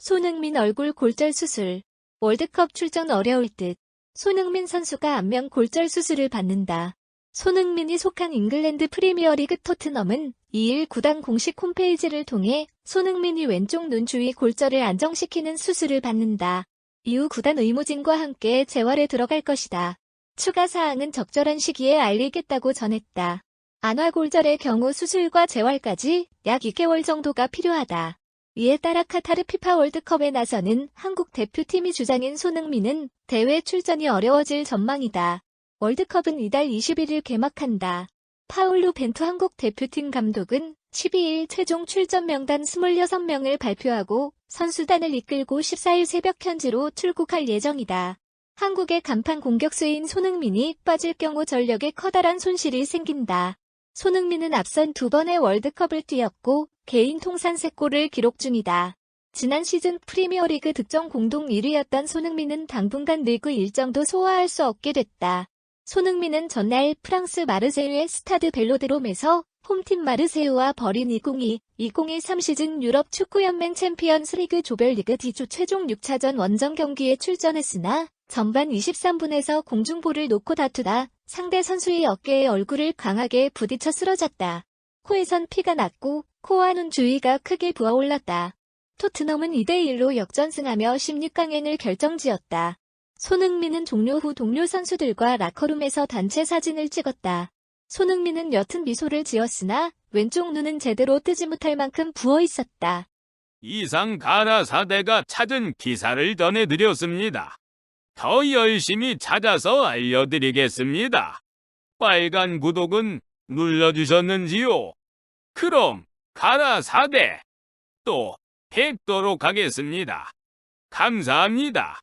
손흥민 얼굴 골절 수술. 월드컵 출전 어려울 듯. 손흥민 선수가 안면 골절 수술을 받는다. 손흥민이 속한 잉글랜드 프리미어리그 토트넘은 2일 구단 공식 홈페이지를 통해 손흥민이 왼쪽 눈 주위 골절을 안정시키는 수술을 받는다. 이후 구단 의무진과 함께 재활에 들어갈 것이다. 추가 사항은 적절한 시기에 알리겠다고 전했다. 안화 골절의 경우 수술과 재활까지 약 2개월 정도가 필요하다. 이에 따라 카타르 피파 월드컵에 나서는 한국 대표팀이 주장인 손흥민은 대회 출전이 어려워질 전망이다. 월드컵은 이달 21일 개막한다. 파울루 벤투 한국 대표팀 감독은 12일 최종 출전 명단 26명을 발표하고 선수단을 이끌고 14일 새벽 현지로 출국할 예정이다. 한국의 간판 공격수인 손흥민이 빠질 경우 전력에 커다란 손실이 생긴다. 손흥민은 앞선 두 번의 월드컵을 뛰었고 개인 통산 3골을 기록 중이다. 지난 시즌 프리미어리그 득점 공동 1위였던 손흥민은 당분간 리그 일정도 소화할 수 없게 됐다. 손흥민은 전날 프랑스 마르세유의 스타드 벨로드롬에서 홈팀 마르세유와 벌인 2022-2023 시즌 유럽 축구연맹 챔피언스 리그 조별리그 D조 최종 6차전 원정 경기에 출전했으나 전반 23분에서 공중볼을 놓고 다투다 상대 선수의 어깨에 얼굴을 강하게 부딪혀 쓰러졌다. 코에선 피가 났고 코와 눈 주위가 크게 부어올랐다. 토트넘은 2대1로 역전승하며 16강행을 결정지었다. 손흥민은 종료 후 동료 선수들과 라커룸에서 단체 사진을 찍었다. 손흥민은 옅은 미소를 지었으나 왼쪽 눈은 제대로 뜨지 못할 만큼 부어 있었다. 이상 가라사대가 찾은 기사를 전해드렸습니다. 더 열심히 찾아서 알려드리겠습니다. 빨간 구독은 눌러주셨는지요? 그럼 가라사대 또 뵙도록 하겠습니다. 감사합니다.